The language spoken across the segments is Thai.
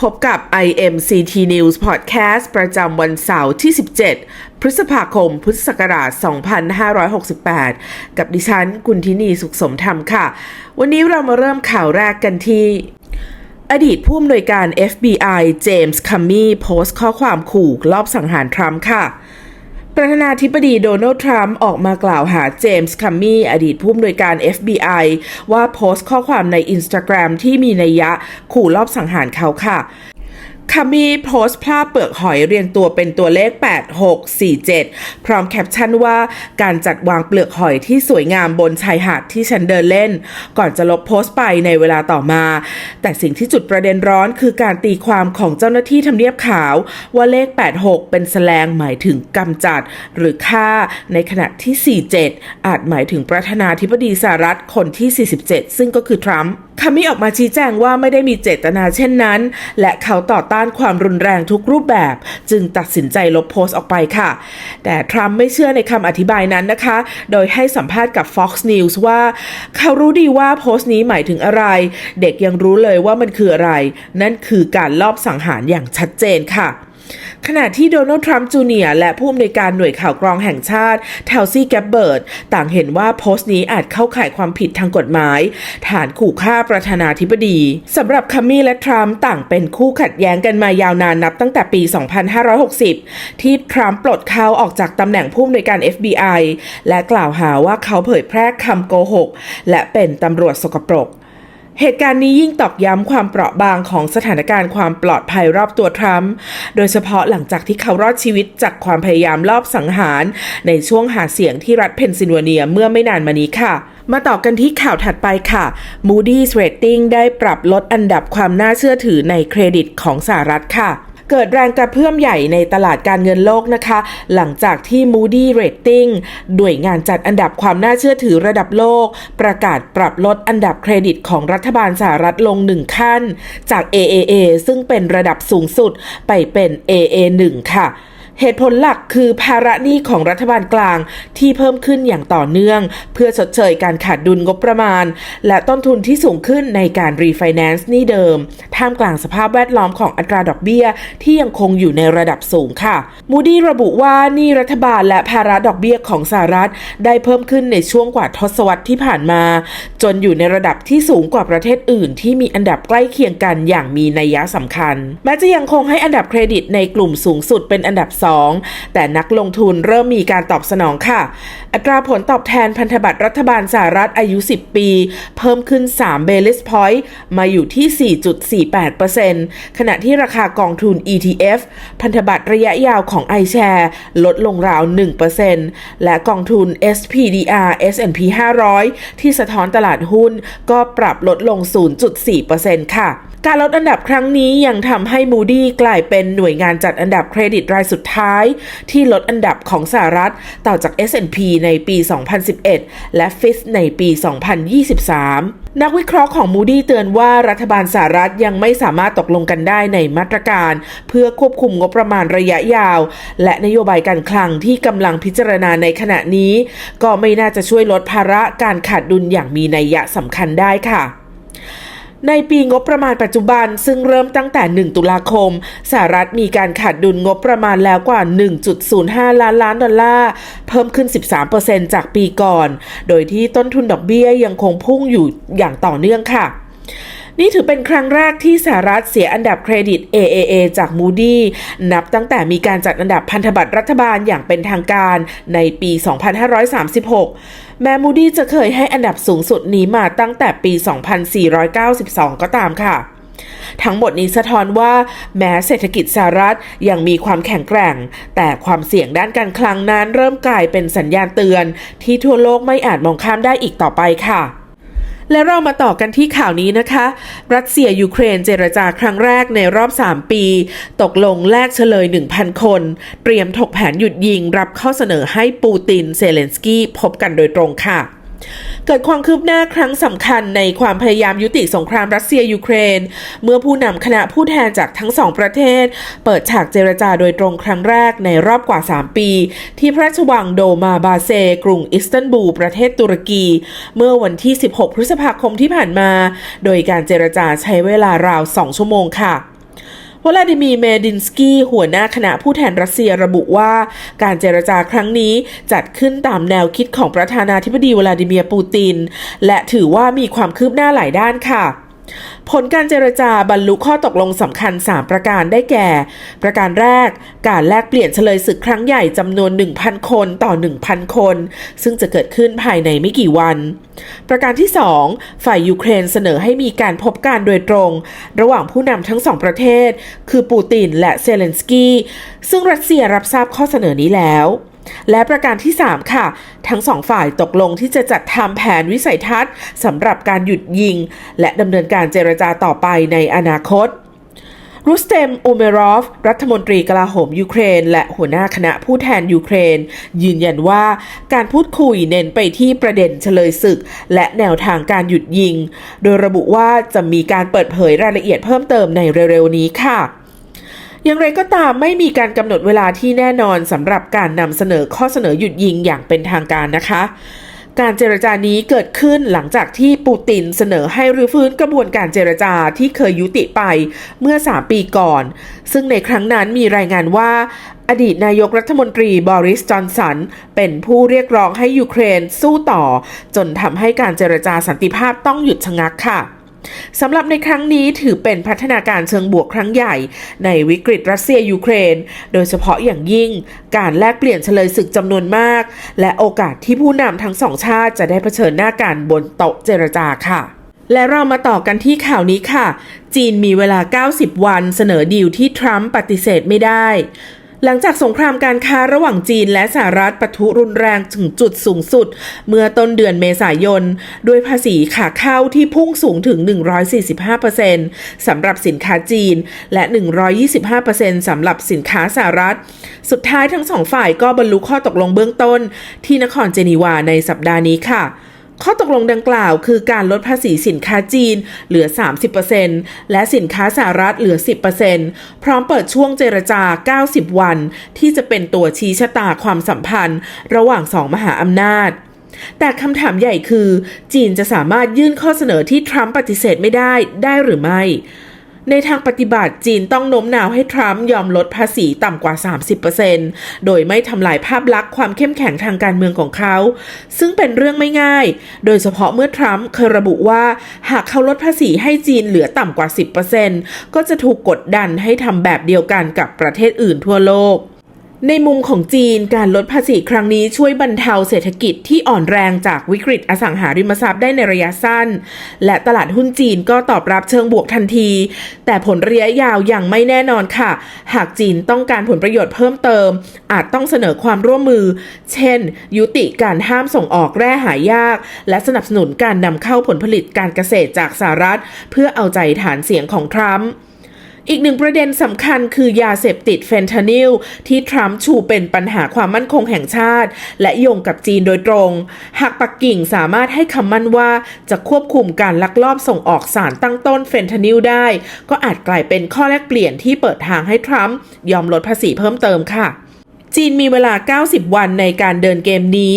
พบกับ IMCT News Podcast ประจำวันเสาร์ที่ 17 พฤษภาคม พุทธศักราช 2568 กับดิฉัน กุลทินีสุขสมธรรมค่ะ วันนี้เรามาเริ่มข่าวแรกกันที่อดีตผู้อำนวยการ FBI เจมส์คัมมี่โพสต์ข้อความขู่ลอบสังหารทรัมป์ค่ะ ประธานาธิบดีโดนัลด์ทรัมป์ออกมากล่าวหาเจมส์คัมมี่อดีตผู้อำนวยการ FBI ว่าโพสต์ข้อความในอินสตาแกรมที่มีนัยยะขู่ลอบสังหารเขาค่ะ คามีโพสต์ภาพเปลือกหอยเรียงตัวเป็นตัวเลข 8647 พร้อมแคปชั่นว่าการจัดวางเปลือกหอยที่สวยงามบนชายหาดที่ฉันเดินเล่น ก่อนจะลบโพสต์ไปในเวลาต่อมา แต่สิ่งที่จุดประเด็นร้อนคือการตีความของเจ้าหน้าที่ทำเนียบขาว ว่าเลข 86 เป็นแสลงหมายถึงกำจัด หรือฆ่า ในขณะที่ 47 อาจหมายถึงประธานาธิบดีสหรัฐคนที่ 47 ซึ่งก็คือทรัมป์ คามิออกมาชี้แจงว่าไม่ได้มีเจตนาเช่นนั้น และเขาต่อต้านความรุนแรงทุกรูปแบบ จึงตัดสินใจลบโพสต์ออกไปค่ะ แต่ทรัมป์ไม่เชื่อในคำอธิบายนั้นนะคะ โดยให้สัมภาษณ์กับ Fox News ว่า เขารู้ดีว่าโพสต์นี้หมายถึงอะไร เด็กยังรู้เลยว่ามันคืออะไร นั่นคือการลอบสังหารอย่างชัดเจนค่ะ ขณะที่โดนัลด์ทรัมป์จูเนียร์และผู้อำนวยการหน่วยข่าวกรองแห่งชาติเทลซี่แกบเบิร์ดต่างเห็นว่าโพสต์นี้อาจเข้าข่ายความผิดทางกฎหมาย ฐานขู่ฆ่าประธานาธิบดีสำหรับคัมมี่และทรัมป์ต่างเป็นคู่ขัดแย้งกันมายาวนานนับตั้งแต่ปี 2560 ที่ทรัมป์ปลดเขาออกจากตำแหน่งผู้อำนวยการ FBI และกล่าวหาว่าเขาเผยแพร่คำโกหกและเป็นตำรวจสกปรก เหตุการณ์นี้ยิ่งตอกย้ำความเปราะบางของสถานการณ์ความปลอดภัยรอบตัวทรัมป์ โดยเฉพาะหลังจากที่เขารอดชีวิตจากความพยายามลอบสังหาร ในช่วงหาเสียงที่รัฐเพนซิลเวเนียเมื่อไม่นานมานี้ค่ะมาต่อกันที่ข่าวถัดไปค่ะ Moody's Rating ได้ปรับลดอันดับความน่าเชื่อถือในเครดิตของสหรัฐค่ะ เกิดแรงกระเพื่อมใหญ่ในตลาดการเงินโลกนะคะ หลังจากที่ Moody Rating หน่วยงานจัดอันดับความน่าเชื่อถือระดับโลก ประกาศปรับลดอันดับเครดิตของรัฐบาลสหรัฐลงหนึ่งขั้น จาก AAA ซึ่งเป็นระดับสูงสุดไปเป็น AA1 ค่ะ เหตุผลหลักคือภาระหนี้ของรัฐบาลกลางที่เพิ่มขึ้นอย่างต่อเนื่อง เพื่อชดเชยการขาดดุลงบประมาณ และต้นทุนที่สูงขึ้นในการรีไฟแนนซ์หนี้เดิม ท่ามกลางสภาพแวดล้อมของอัตราดอกเบี้ยที่ยังคงอยู่ในระดับสูงค่ะมูดี้ระบุว่าหนี้รัฐบาลและภาระดอกเบี้ยของสหรัฐ ได้เพิ่มขึ้นในช่วงกว่าทศวรรษที่ผ่านมา จนอยู่ในระดับที่สูงกว่าประเทศอื่น ที่มีอันดับใกล้เคียงกันอย่างมีนัยยะสำคัญ แม้จะยังคงให้อันดับเครดิตในกลุ่มสูงสุดเป็นอันดับ2แต่นักลงทุนเริ่มมีการตอบสนองค่ะ อัตราผลตอบแทนพันธบัตรรัฐบาลสหรัฐอายุ 10 ปี เพิ่มขึ้น 3 เบลิสพอยต์มาอยู่ที่ 4.48%ขณะที่ราคากองทุน ETF พันธบัตรระยะยาวของ iShare ลดลงราว 1%และกองทุน SPDR S&P 500 ที่สะท้อนตลาดหุ้นก็ปรับลดลง 0.4%ค่ะการลดอันดับครั้งนี้ยังทำให้ Moody กลายเป็นหน่วยงานจัดอันดับเครดิตรายสุดท้าย ที่ลดอันดับของสหรัฐต่อจาก S&P ในปี 2011 และ Fitch ในปี 2023 นักวิเคราะห์ของ Moody เตือนว่ารัฐบาลสหรัฐยังไม่สามารถตกลงกันได้ในมาตรการ เพื่อควบคุมงบประมาณระยะยาว และนโยบายการคลังที่กำลังพิจารณาในขณะนี้ ก็ไม่น่าจะช่วยลดภาระการขาดดุลอย่างมีนัยยะสำคัญได้ค่ะ ในปีงบประมาณปัจจุบันซึ่งเริ่มตั้งแต่ 1 ตุลาคม สหรัฐมีการขาดดุลงบประมาณแล้วกว่า 1.05 ล้านล้านดอลลาร์ เพิ่มขึ้น 13%จากปีก่อน โดยที่ต้นทุนดอกเบี้ยยังคงพุ่งอยู่อย่างต่อเนื่องค่ะ นี่ถือเป็นครั้งแรกที่สหรัฐเสียอันดับเครดิต AAA จาก Moody นับตั้งแต่มีการจัดอันดับพันธบัตรรัฐบาลอย่างเป็นทางการในปี 2536 แม้ Moody จะเคยให้อันดับสูงสุดนี้มาตั้งแต่ปี 2492 ก็ตามค่ะทั้งหมดนี้สะท้อนว่าแม้เศรษฐกิจสหรัฐยังมีความแข็งแกร่ง แต่ความเสี่ยงด้านการคลังนั้นเริ่มกลายเป็นสัญญาณเตือน ที่ทั่วโลกไม่อาจมองข้ามได้อีกต่อไปค่ะ และเรามาต่อกันที่ข่าวนี้นะคะ รัสเซียยูเครนเจรจาครั้งแรกในรอบ 3 ปี ตกลงแลกเฉลย 1,000 คน เตรียมถกแผนหยุดยิงรับข้อเสนอให้ปูตินเซเลนสกี้พบกันโดยตรงค่ะ เกิดความคืบหน้าครั้งสำคัญในความพยายามยุติสงครามรัสเซียยูเครน เมื่อผู้นำคณะผู้แทนจากทั้งสองประเทศ เปิดฉากเจรจาโดยตรงครั้งแรกในรอบกว่า 3 ปี ที่พระราชวังโดมาบาเซ กรุงอิสตันบูล ประเทศตุรกี เมื่อวันที่ 16 พฤษภาคมที่ผ่านมา โดยการเจรจาใช้เวลาราว 2 ชั่วโมงค่ะ วลาดิมีเมดินสกี้หัวหน้าคณะผู้แทนรัสเซียระบุว่าการเจรจาครั้งนี้จัดขึ้นตามแนวคิดของประธานาธิบดีวลาดิเมียร์ปูติน และถือว่ามีความคืบหน้าหลายด้านค่ะ ผลการเจรจาบรรลุข้อตกลงสำคัญ 3 ประการได้แก่ ประการแรก การแลกเปลี่ยนเฉลยศึกครั้งใหญ่จำนวน 1,000 คนต่อ 1,000 คน ซึ่งจะเกิดขึ้นภายในไม่กี่วัน ประการที่ 2 ฝ่ายยูเครนเสนอให้มีการพบการโดยตรง ระหว่างผู้นำทั้งสองประเทศ คือปูตินและเซเลนสกี้ซึ่งรัสเซียรับทราบข้อเสนอนี้แล้วและประการที่ 3 ค่ะ ทั้งสองฝ่ายตกลงที่จะจัดทำแผนวิสัยทัศน์สำหรับการหยุดยิง และดำเนินการเจรจาต่อไปในอนาคตรุสเตมโอเมรอฟ รัฐมนตรีกลาโหมยูเครน และหัวหน้าคณะผู้แทนยูเครน ยืนยันว่าการพูดคุยเน้นไปที่ประเด็นเฉลยศึก และแนวทางการหยุดยิง โดยระบุว่าจะมีการเปิดเผยรายละเอียดเพิ่มเติมในเร็วๆนี้ค่ะ อย่างไรก็ตามไม่มีการกำหนดเวลาที่แน่นอนสำหรับการนำเสนอข้อเสนอหยุดยิงอย่างเป็นทางการนะคะ การเจรจานี้เกิดขึ้นหลังจากที่ปูตินเสนอให้รื้อฟื้นกระบวนการเจรจาที่เคยยุติไปเมื่อ 3 ปีก่อน ซึ่งในครั้งนั้นมีรายงานว่าอดีตนายกรัฐมนตรีบอริสจอนสัน เป็นผู้เรียกร้องให้ยูเครนสู้ต่อ จนทำให้การเจรจาสันติภาพต้องหยุดชะงักค่ะ สำหรับในครั้งนี้ถือเป็นพัฒนาการเชิงบวกครั้งใหญ่ในวิกฤตรัสเซียยูเครน โดยเฉพาะอย่างยิ่งการแลกเปลี่ยนเฉลยศึกจำนวนมาก และโอกาสที่ผู้นำทั้งสองชาติจะได้เผชิญหน้ากันบนโต๊ะเจรจาค่ะและเรามาต่อกันที่ข่าวนี้ค่ะ จีนมีเวลา 90 วันเสนอดีลที่ทรัมป์ปฏิเสธไม่ได้ หลังจากสงครามการค้าระหว่างจีนและสหรัฐปะทุรุนแรงถึงจุดสูงสุด เมื่อต้นเดือนเมษายน ด้วยภาษีขาเข้าที่พุ่งสูงถึง 145%สำหรับสินค้าจีน และ 125%สำหรับสินค้าสหรัฐ สุดท้ายทั้งสองฝ่ายก็บรรลุข้อตกลงเบื้องต้นที่นครเจนีวาในสัปดาห์นี้ค่ะ ข้อตกลงดังกล่าวคือการลดภาษีสินค้าจีนเหลือ 30%และสินค้าสหรัฐเหลือ 10%พร้อมเปิดช่วงเจรจา 90 วัน ที่จะเป็นตัวชี้ชะตาความสัมพันธ์ ระหว่างสองมหาอำนาจแต่คำถามใหญ่คือ จีนจะสามารถยื่นข้อเสนอที่ทรัมป์ปฏิเสธไม่ได้ได้หรือไม่ ในทางปฏิบัติจีนต้องโน้มน้าวให้ทรัมป์ยอมลดภาษีต่ำกว่า 30%โดยไม่ทำลายภาพลักษณ์ความเข้มแข็งทางการเมืองของเขา ซึ่งเป็นเรื่องไม่ง่าย โดยเฉพาะเมื่อทรัมป์เคยระบุว่า หากเขาลดภาษีให้จีนเหลือต่ำกว่า 10%ก็จะถูกกดดันให้ทำแบบเดียวกันกับประเทศอื่นทั่วโลก ในมุมของจีนการลดภาษีครั้งนี้ช่วยบรรเทาเศรษฐกิจที่อ่อนแรงจากวิกฤตอสังหาริมทรัพย์ได้ในระยะสั้น และตลาดหุ้นจีนก็ตอบรับเชิงบวกทันที แต่ผลระยะยาวยังไม่แน่นอนค่ะ หากจีนต้องการผลประโยชน์เพิ่มเติม อาจต้องเสนอความร่วมมือ เช่น ยุติการห้ามส่งออกแร่หายาก และสนับสนุนการนำเข้าผลผลิตการเกษตรจากสหรัฐ เพื่อเอาใจฐานเสียงของทรัมป์ อีกหนึ่งประเด็นสำคัญคือยาเสพติดเฟนทานิลที่ทรัมป์ชูเป็นปัญหาความมั่นคงแห่งชาติ และโยงกับจีนโดยตรง หากปักกิ่งสามารถให้คำมั่นว่าจะควบคุมการลักลอบส่งออกสารตั้งต้นเฟนทานิลได้ ก็อาจกลายเป็นข้อแลกเปลี่ยนที่เปิดทางให้ทรัมป์ยอมลดภาษีเพิ่มเติมค่ะ จีนมีเวลา 90 วันในการเดินเกมนี้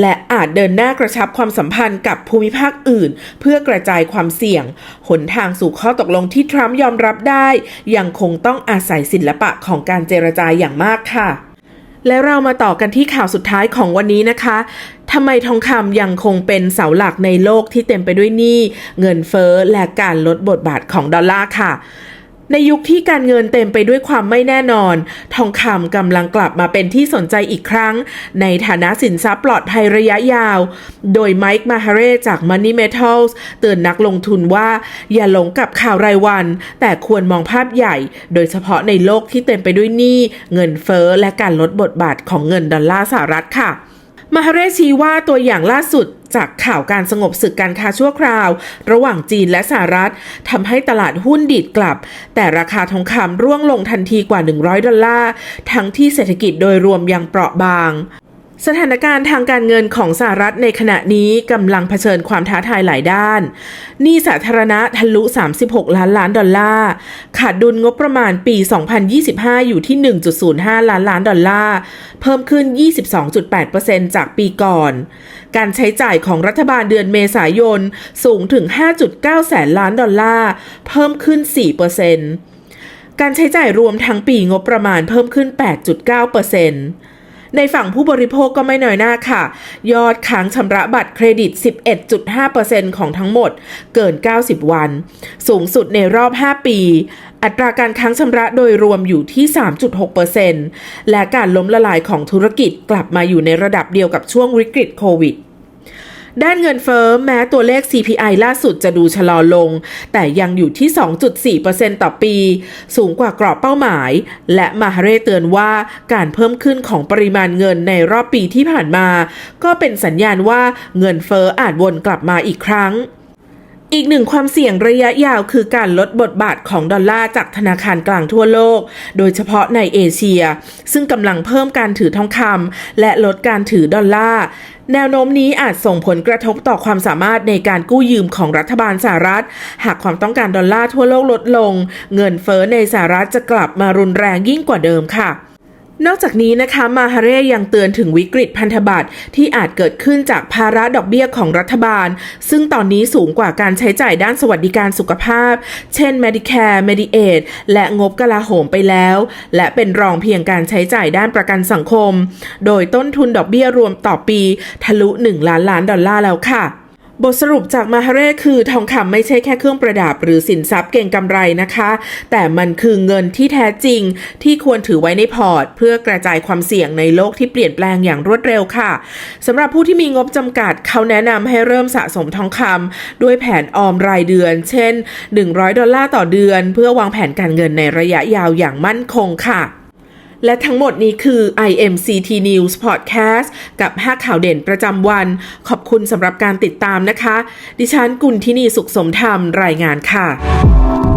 และอาจเดินหน้ากระชับความสัมพันธ์กับภูมิภาคอื่น เพื่อกระจายความเสี่ยง หนทางสู่ข้อตกลงที่ทรัมป์ยอมรับได้ ยังคงต้องอาศัยศิลปะของการเจรจาอย่างมากค่ะ และเรามาต่อกันที่ข่าวสุดท้ายของวันนี้นะคะทำไมทองคำยังคงเป็นเสาหลักในโลกที่เต็มไปด้วยหนี้ เงินเฟ้อและการลดบทบาทของดอลลาร์ค่ะ ในยุคที่การเงินเต็มไปด้วยความไม่แน่นอน ทองคำกำลังกลับมาเป็นที่สนใจอีกครั้ง ในฐานะสินทรัพย์ปลอดภัยระยะยาว โดยไมค์มาฮาเรจาก Money Metals เตือนนักลงทุนว่า อย่าหลงกับข่าวรายวัน แต่ควรมองภาพใหญ่ โดยเฉพาะในโลกที่เต็มไปด้วยหนี้เงินเฟ้อและการลดบทบาทของเงินดอลลาร์สหรัฐค่ะ มาฮาเรชี้ว่าตัวอย่างล่าสุด จากข่าวการสงบศึกการค้าชั่วคราว ระหว่างจีนและสหรัฐทำให้ตลาดหุ้นดีดกลับ แต่ราคาทองคำร่วงลงทันทีกว่า 100 ดอลลาร์ ทั้งที่เศรษฐกิจโดยรวมยังเปราะบาง สถานการณ์ทางการเงินของสหรัฐในขณะนี้กำลังเผชิญความท้าทายหลายด้านหนี้สาธารณะทะลุ 36 ล้านล้านดอลลาร์ ขาดดุลงบประมาณปี 2025 อยู่ที่ 1.05 ล้านล้านดอลลาร์ เพิ่มขึ้น 22.8%จากปีก่อน การใช้จ่ายของรัฐบาลเดือนเมษายนสูงถึง 5.9 แสนล้านดอลลาร์ เพิ่มขึ้น 4%การใช้จ่ายรวมทั้งปีงบประมาณเพิ่มขึ้น 8.9% ในฝั่งผู้บริโภคก็ไม่น้อยหน้าค่ะ ยอดค้างชำระบัตรเครดิต 11.5%ของทั้งหมดเกิน 90 วัน สูงสุดในรอบ 5 ปี อัตราการค้างชำระโดยรวมอยู่ที่ 3.6%และการล้มละลายของธุรกิจกลับมาอยู่ในระดับเดียวกับช่วงวิกฤตโควิด ด้านเงินเฟ้อแม้ตัวเลข CPI ล่าสุดจะดูชะลอลง แต่ยังอยู่ที่ 2.4%ต่อปี สูงกว่ากรอบเป้าหมาย และมาฮาเร่เตือนว่าการเพิ่มขึ้นของปริมาณเงินในรอบปีที่ผ่านมา ก็เป็นสัญญาณว่าเงินเฟ้ออาจวนกลับมาอีกครั้งอีกหนึ่งความเสี่ยงระยะยาวคือการลดบทบาทของดอลลาร์จากธนาคารกลางทั่วโลก โดยเฉพาะในเอเชีย ซึ่งกำลังเพิ่มการถือทองคำและลดการถือดอลลาร์ แนวโน้มนี้อาจส่งผลกระทบต่อความสามารถในการกู้ยืมของรัฐบาลสหรัฐ หากความต้องการดอลลาร์ทั่วโลกลดลง เงินเฟ้อในสหรัฐจะกลับมารุนแรงยิ่งกว่าเดิมค่ะ นอกจากนี้นะคะมาฮาเร่ยังเตือนถึงวิกฤตพันธบัตรที่อาจเกิดขึ้นจากภาระดอกเบี้ยของรัฐบาล ซึ่งตอนนี้สูงกว่าการใช้จ่ายด้านสวัสดิการสุขภาพ เช่น Medicare Mediaid และงบกลาโหมไปแล้ว และเป็นรองเพียงการใช้จ่ายด้านประกันสังคม โดยต้นทุนดอกเบี้ยรวมต่อปีทะลุ 1 ล้านล้านดอลลาร์แล้วค่ะ บทสรุปจากมาฮาเร่คือทองคำไม่ใช่แค่เครื่องประดับ หรือสินทรัพย์เก่งกำไรนะคะ แต่มันคือเงินที่แท้จริงที่ควรถือไว้ในพอร์ต เพื่อกระจายความเสี่ยงในโลกที่เปลี่ยนแปลงอย่างรวดเร็วค่ะสำหรับผู้ที่มีงบจำกัดเขาแนะนำให้เริ่มสะสมทองคำด้วยแผนออมรายเดือน เช่น 100 ดอลลาร์ต่อเดือน เพื่อวางแผนการเงินในระยะยาวอย่างมั่นคงค่ะ และทั้งหมดนี้คือ IMCT News Podcast กับ 5 ข่าวเด่นประจำวัน ขอบคุณสำหรับการติดตามนะคะ ดิฉันกุลทินีสุขสมธรรมรายงานค่ะ